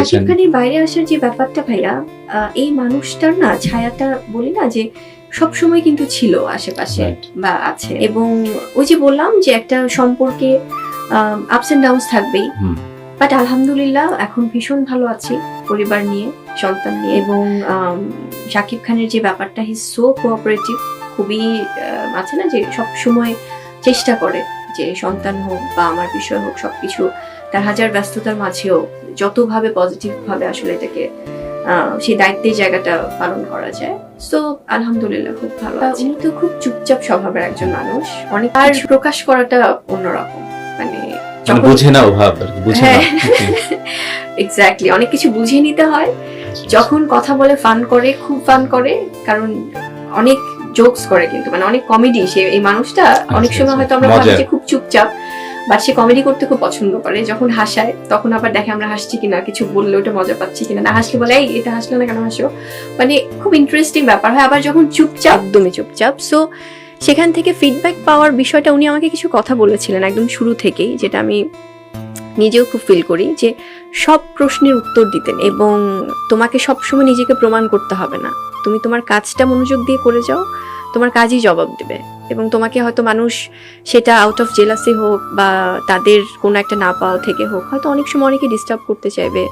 করেছেন খানের বাইরে আসার যে ব্যাপারটা ভাইয়া এই মানুষটার না ছায়াটা বলি না যে সব সময় কিন্তু ছিল আশেপাশে বা আছে। এবং ওই যে বললাম যে একটা সম্পর্কে আপস এন্ড ডাউনস থাকবেই। বাট আলহামদুলিল্লাহ এখন ভীষণ ভালো আছি পরিবার নিয়ে সন্তান নিয়ে এবং শাকিব খানের যে ব্যাপারটা হি সো কোঅপারেটিভ খুবই আছে না যে সব সময় চেষ্টা করে যে সন্তান হোক বা আমার বিষয় হোক সবকিছু তার হাজার ব্যস্ততার মাঝেও যতভাবে পজিটিভ ভাবে আসলে এটাকে সেই দায়িত্বের জায়গাটা পালন করা যায়। সো আলহামদুলিল্লাহ খুব ভালো উনি তো খুব চুপচাপ স্বভাবের একজন মানুষ। অনেক আর প্রকাশ করাটা অন্যরকম। মানে মানে যখন বুঝে না অভাব বুঝে না। হ্যাঁ। এক্স্যাক্টলি অনেক কিছু বুঝিয়ে নিতে হয়। যখন কথা বলে ফান করে খুব ফান করে কারণ অনেক জোকস করে কিন্তু মানে অনেক কমেডি সে এই মানুষটা অনেক সময় আচ্ছা, হয়তো আমরা ভাবি যে খুব চুপচাপ। বাট সে কমেডি করতে খুব পছন্দ করে। যখন হাসায়, তখন আবার দেখে আমরা হাসছি কিনা, কিছু বললে ওটা মজা পাচ্ছি কিনা। না হাসলে বলে, এই, এটা হাসলে না কেন হাসো? মানে খুব ইন্টারেস্টিং ব্যাপার হয়। আবার যখন চুপচাপ, একদমই চুপচাপ সো সেখান থেকে ফিডব্যাক পাওয়ার বিষয়টা উনি আমাকে কিছু কথা বলেছিলেন একদম শুরু থেকেই, যেটা আমি নিজেও খুব ফিল করি যে সব প্রশ্নের উত্তর দিতেন এবং তোমাকে সবসময় নিজেকে প্রমাণ করতে হবে না। তুমি তোমার কাজটা মনোযোগ দিয়ে করে যাও। তোমার কাজই জবাব দেবে। এবং তোমাকে হয়তো মানুষ সেটা আউট অফ জেলাসি হোক বা তাদের কোনো একটা না পাওয়া থেকে হোক, হয়তো অনেক সময় অনেকে ডিস্টার্ব করতে চাইবে।